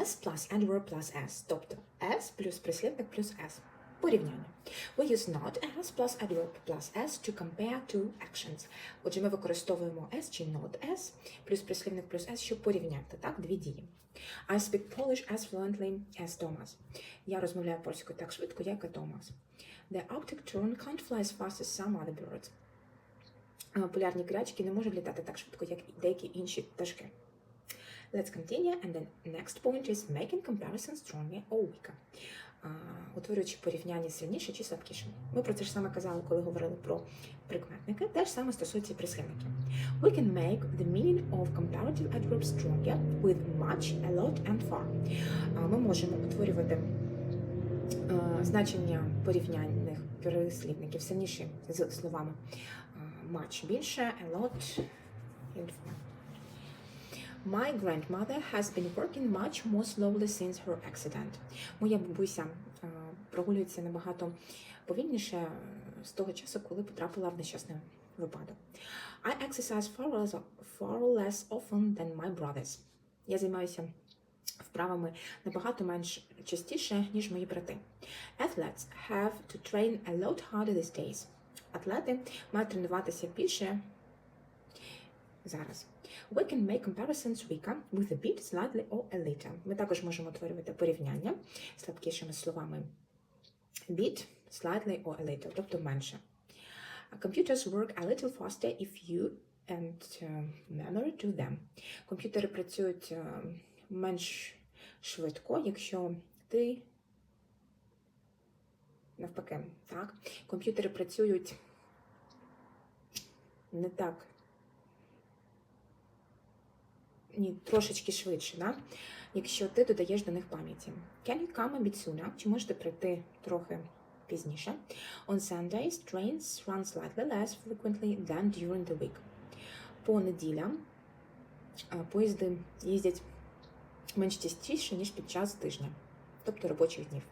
S plus adverb plus S, тобто S плюс прислівник плюс S. Порівняння. We use not S plus adverb plus S to compare two actions. Отже, ми використовуємо S чи not S плюс прислівник плюс S, щоб порівняти, так, дві дії. I speak Polish as fluently as Thomas. Я розмовляю польською так швидко, як і Томас. The Arctic tern can't fly as fast as some other birds. Е, Полярні крячки не можуть літати так швидко, як деякі інші пташки. Let's continue. And the next point is making comparison stronger or weaker. Утворюючи порівняння сильніше чи слабкіше. Ми про це ж саме казали, коли говорили про прикметники. Те ж саме стосується і прислівників. We can make the meaning of comparative adverbs stronger with much, a lot and far. Ми можемо утворювати значення порівняльних переслівників сильніші з словами much більше, a lot and far. My grandmother has been working much more slowly since her accident. Моя бабуся е, прогулюється набагато повільніше е, з того часу, коли потрапила в нещасний випадок. I exercise far less, far less often than my brothers. Я займаюся вправами набагато менш частіше, ніж мої брати. Athletes have to train a lot harder these days. Атлети мають тренуватися більше зараз. We can make comparisons weaker with a bit, slightly or a little. Ми також можемо утворювати порівняння слабкішими словами bit, slightly or a little, тобто менше. Computers work a little faster if you and uh, memory to them. Комп'ютери працюють е, менш швидко, якщо ти навпаки, так? Комп'ютери працюють не так. Ні, трошечки швидше, да? якщо ти додаєш до них пам'яті. Can you come a bit sooner? Чи можете прийти трохи пізніше? On Sundays, trains run slightly less frequently than during the week. По неділям поїзди їздять менш частіше, ніж під час тижня, тобто робочих днів.